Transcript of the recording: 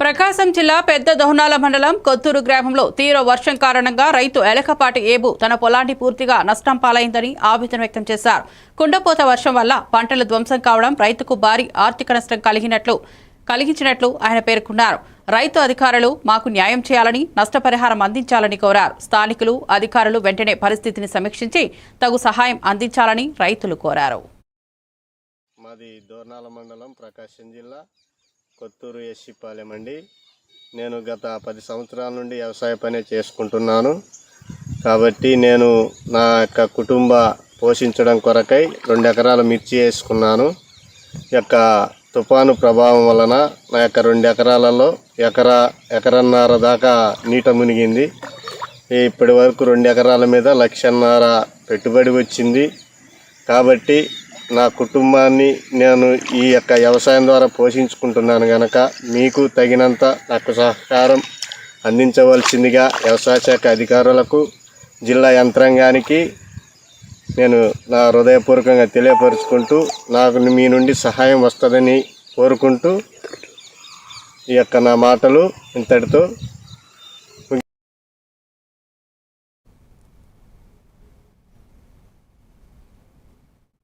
ప్రకాశం జిల్లా పెద్ద దోహనాల మండలం కొత్తూరు గ్రామంలో తీవ్ర వర్షం కారణంగా రైతు ఎలకపాటి ఏబు తన పొలాన్ని పూర్తిగా నష్టం పాలైందని ఆవేదన వ్యక్తం చేశారు. కుండపోత వర్షం వల్ల పంటలు ధ్వంసం కావడం రైతుకు భారీ ఆర్థిక నష్టం కలిగినట్లు కలిగించినట్లు ఆయన పేర్కొన్నారు. రైతు అధికారులు మాకు న్యాయం చేయాలని నష్టపరిహారం అందించాలని కోరారు. స్థానికులు అధికారులు వెంటనే పరిస్థితిని సమీక్షించి తగు సహాయం అందించాలని రైతులు కోరారు. మాది దోర్నాల మండలం ప్రకాశం జిల్లా. కొత్తూరు ఎస్సిపాలెం అండి. నేను గత పది సంవత్సరాల నుండి వ్యవసాయ పనే చేసుకుంటున్నాను. కాబట్టి నేను నా యొక్క కుటుంబ పోషించడం కొరకై రెండు ఎకరాల మిర్చి వేసుకున్నాను. ఈ యొక్క తుఫాను ప్రభావం వలన నా యొక్క రెండు ఎకరాలలో ఎకరా ఎకరన్నర దాకా నీట మునిగింది. ఇప్పటి వరకు రెండు ఎకరాల మీద లక్షన్నర పెట్టుబడి వచ్చింది. కాబట్టి నా కుటుంబాన్ని నేను ఈ యొక్క వ్యవసాయం ద్వారా పోషించుకుంటున్నాను కనుక మీకు తగినంత నాకు సహకారం అందించవలసిందిగా వ్యవసాయ శాఖ అధికారులకు జిల్లా యంత్రాంగానికి నేను నా హృదయపూర్వకంగా తెలియపరుచుకుంటూ నాకు మీ నుండి సహాయం వస్తుందని కోరుకుంటూ ఈ యొక్క నా మాటలు ఇంతటితో